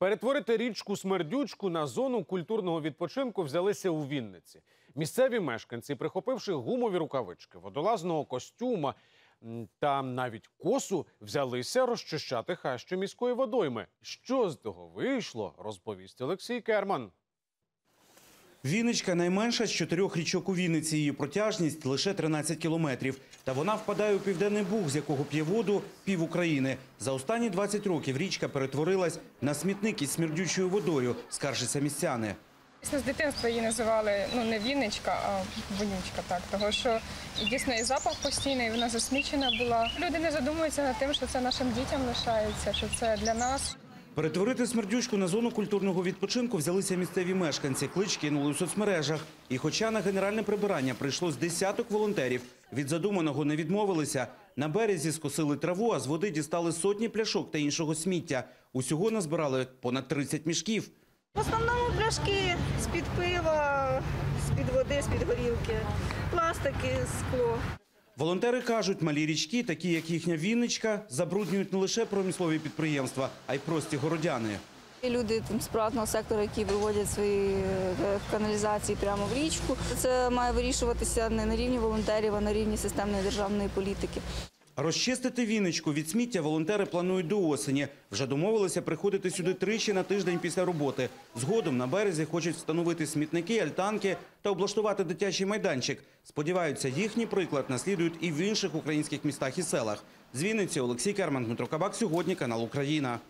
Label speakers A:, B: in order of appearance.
A: Перетворити річку Смердючку на зону культурного відпочинку взялися у Вінниці. Місцеві мешканці, прихопивши гумові рукавички, водолазного костюма та навіть косу, взялися розчищати хащу міської водойми. Що з того вийшло, розповість Олексій Керман.
B: Вінничка найменша з чотирьох річок у Вінниці. Її протяжність лише 13 кілометрів. Та вона впадає у південний буг, з якого п'є воду пів України. За останні 20 років річка перетворилась на смітник із смердючою водою, скаржаться містяни.
C: Дійсно, з дитинства її називали ну не Вінничка, а вонючка, так того що дійсно і запах постійний, вона засмічена була. Люди не задумуються над тим, що це нашим дітям лишається, що це для нас.
B: Перетворити смердючку на зону культурного відпочинку взялися місцеві мешканці. Клич кинули у соцмережах. І хоча на генеральне прибирання прийшло з десяток волонтерів, від задуманого не відмовилися. На березі скосили траву, а з води дістали сотні пляшок та іншого сміття. Усього назбирали понад 30 мішків.
D: В основному пляшки з-під пива, з-під води, з-під горілки, пластики, скло.
B: Волонтери кажуть, малі річки, такі як їхня Вінничка, забруднюють не лише промислові підприємства, а й прості городяни.
E: Люди з приватного сектору, які виводять свої е, каналізації прямо в річку. Це має вирішуватися не на рівні волонтерів, а на рівні системної державної політики.
B: Розчистити віночку від сміття волонтери планують до осені. Вже домовилися приходити сюди тричі на тиждень після роботи. Згодом на березі хочуть встановити смітники, альтанки та облаштувати дитячий майданчик. Сподіваються, їхній приклад наслідують і в інших українських містах і селах. З Вінниці Олексій Керман, Дмитро Кабак. Сьогодні канал Україна.